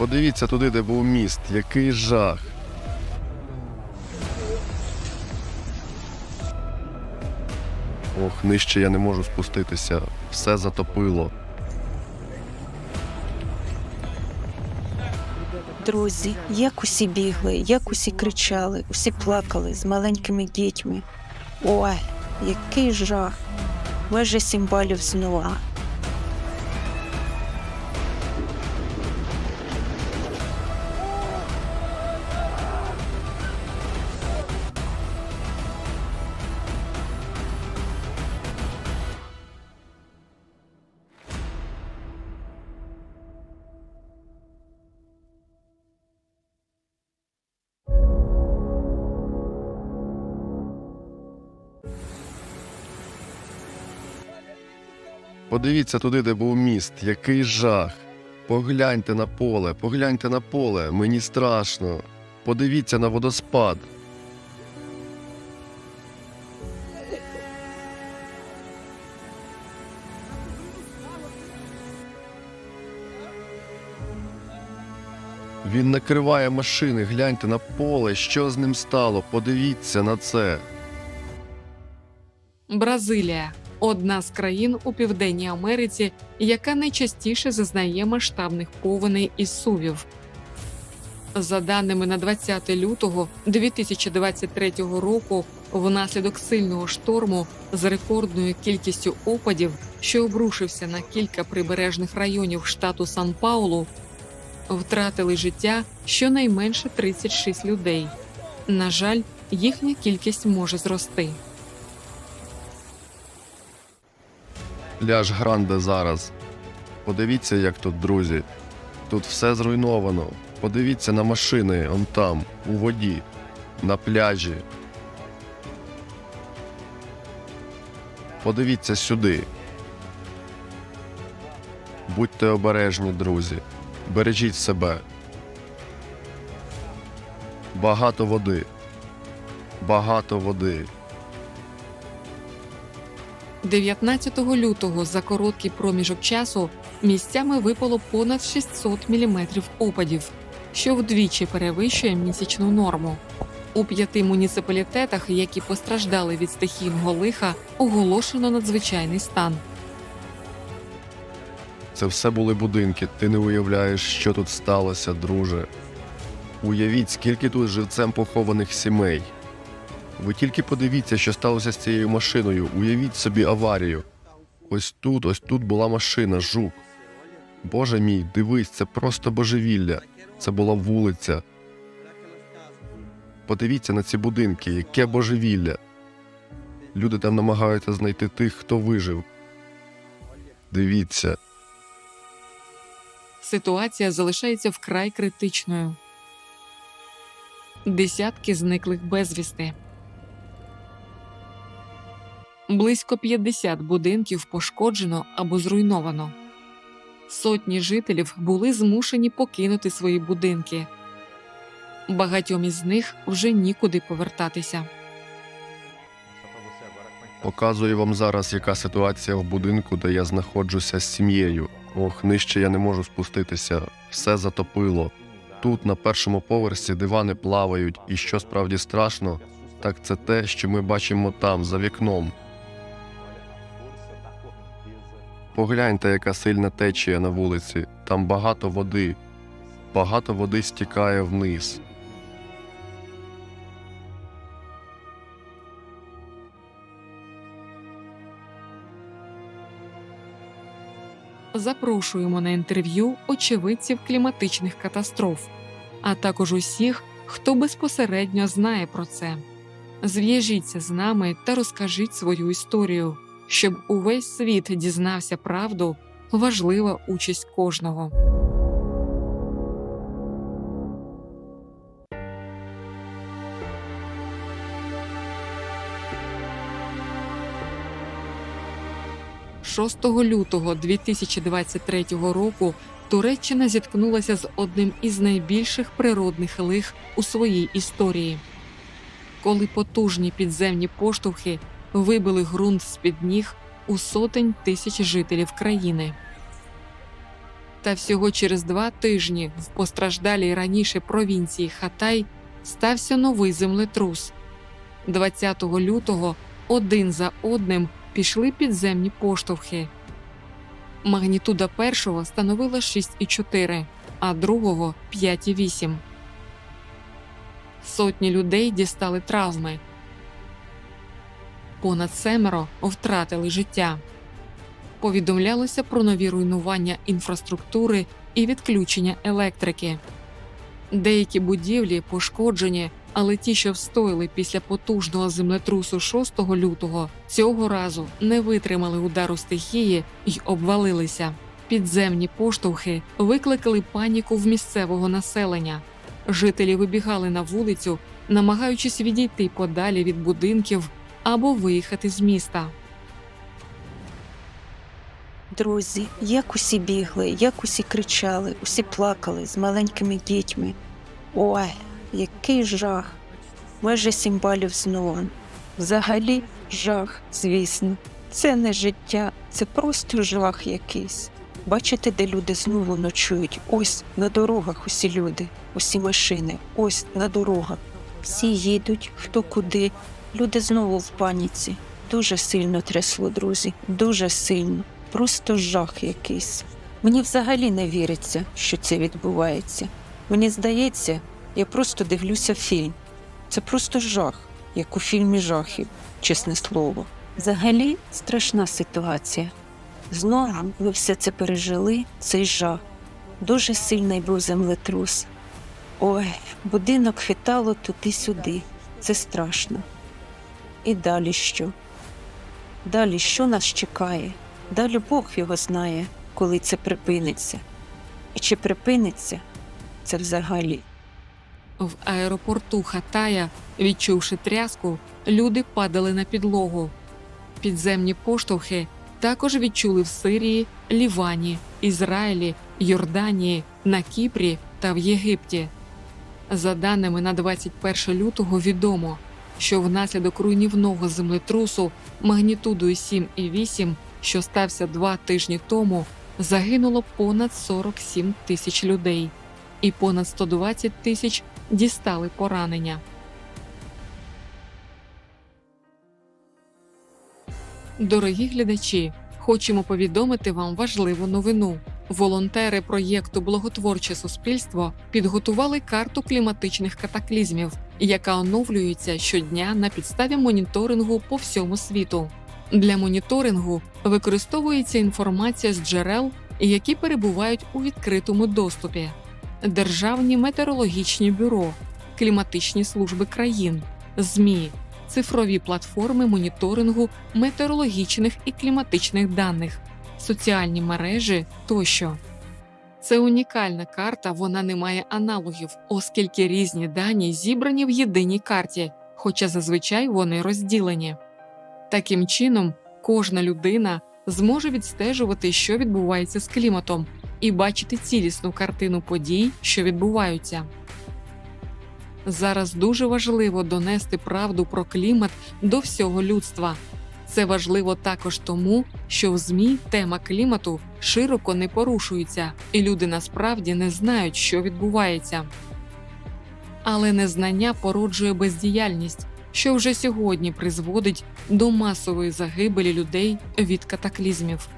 Подивіться туди, де був міст. Який жах. Ох, нижче я не можу спуститися. Все затопило. Друзі, як усі бігли, як усі кричали, усі плакали з маленькими дітьми. Ой, який жах! Вежа сімбалів знула. Подивіться туди, де був міст. Який жах. Погляньте на поле, погляньте на поле, мені страшно. Подивіться на водоспад. Він накриває машини, гляньте на поле, що з ним стало. Подивіться на це. Бразилія одна з країн у Південній Америці, яка найчастіше зазнає масштабних повеней і сувів. За даними на 20 лютого 2023 року, внаслідок сильного шторму з рекордною кількістю опадів, що обрушився на кілька прибережних районів штату Сан-Паулу, втратили життя щонайменше 36 людей. На жаль, їхня кількість може зрости. Ляж Гранде зараз. Подивіться, як тут, друзі. Тут все зруйновано. Подивіться на машини, он там, у воді, на пляжі. Подивіться сюди. Будьте обережні, друзі. Бережіть себе. Багато води. Багато води. 19 лютого за короткий проміжок часу місцями випало понад 600 мм опадів, що вдвічі перевищує місячну норму. У п'яти муніципалітетах, які постраждали від стихійного лиха, оголошено надзвичайний стан. Це все були будинки. Ти не уявляєш, що тут сталося, друже. Уявіть, скільки тут живцем похованих сімей. Ви тільки подивіться, що сталося з цією машиною. Уявіть собі аварію. Ось тут, ось тут була машина, жук. Боже мій, дивись, це просто божевілля. Це була вулиця. Подивіться на ці будинки, яке божевілля. Люди там намагаються знайти тих, хто вижив. Дивіться. Ситуація залишається вкрай критичною. Десятки зниклих безвісти. Близько 50 будинків пошкоджено або зруйновано. Сотні жителів були змушені покинути свої будинки. Багатьом із них вже нікуди повертатися. Показую вам зараз, яка ситуація в будинку, де я знаходжуся з сім'єю. Ох, нижче я не можу спуститися. Все затопило. Тут, на першому поверсі, дивани плавають, і що справді страшно, так це те, що ми бачимо там, за вікном. Погляньте, яка сильна течія на вулиці. Там багато води. Багато води стікає вниз. Запрошуємо на інтерв'ю очевидців кліматичних катастроф, а також усіх, хто безпосередньо знає про це. Зв'яжіться з нами та розкажіть свою історію, щоб увесь світ дізнався правду. Важлива участь кожного. «6 лютого 2023 року Туреччина зіткнулася з одним із найбільших природних лих у своїй історії. Коли потужні підземні поштовхи вибили ґрунт з-під ніг у сотень тисяч жителів країни. Та всього через два тижні в постраждалій раніше провінції Хатай стався новий землетрус. 20 лютого один за одним пішли підземні поштовхи. Магнітуда першого становила 6,4, а другого 5,8. Сотні людей дістали травми. Понад семеро втратили життя. Повідомлялося про нові руйнування інфраструктури і відключення електрики. Деякі будівлі пошкоджені, але ті, що встояли після потужного землетрусу 6 лютого, цього разу не витримали удару стихії й обвалилися. Підземні поштовхи викликали паніку в місцевого населення. Жителі вибігали на вулицю, намагаючись відійти подалі від будинків або виїхати з міста. Друзі, як усі бігли, як усі кричали, усі плакали з маленькими дітьми. Ой, який жах! Майже сім балів знову. Взагалі жах, звісно. Це не життя, це просто жах якийсь. Бачите, де люди знову ночують? Ось на дорогах усі люди, усі машини, ось на дорогах. Всі їдуть, хто куди. Люди знову в паніці. Дуже сильно трясло, друзі, дуже сильно. Просто жах якийсь. Мені взагалі не віриться, що це відбувається. Мені здається, я просто дивлюся фільм. Це просто жах, як у фільмі жахів, чесне слово. Взагалі страшна ситуація. Знову ви все це пережили, цей жах. Дуже сильний був землетрус. Ой, будинок хитало туди-сюди. Це страшно. І далі що? Далі що нас чекає? Далі Бог його знає, коли це припиниться. І чи припиниться це взагалі? В аеропорту Хатая, відчувши тряску, люди падали на підлогу. Підземні поштовхи також відчули в Сирії, Лівані, Ізраїлі, Йорданії, на Кіпрі та в Єгипті. За даними на 21 лютого відомо, що внаслідок руйнівного землетрусу магнітудою 7,8, що стався два тижні тому, загинуло понад 47 тисяч людей, і понад 120 тисяч дістали поранення. Дорогі глядачі, хочемо повідомити вам важливу новину. Волонтери проєкту Благотворче суспільство підготували карту кліматичних катаклізмів, яка оновлюється щодня на підставі моніторингу по всьому світу. Для моніторингу використовується інформація з джерел, які перебувають у відкритому доступі: державні метеорологічні бюро, кліматичні служби країн, ЗМІ, цифрові платформи моніторингу метеорологічних і кліматичних даних, соціальні мережі тощо. Це унікальна карта, вона не має аналогів, оскільки різні дані зібрані в єдиній карті, хоча зазвичай вони розділені. Таким чином, кожна людина зможе відстежувати, що відбувається з кліматом, і бачити цілісну картину подій, що відбуваються. Зараз дуже важливо донести правду про клімат до всього людства. Це важливо також тому, що в ЗМІ тема клімату широко не порушується, і люди насправді не знають, що відбувається. Але незнання породжує бездіяльність, що вже сьогодні призводить до масової загибелі людей від катаклізмів.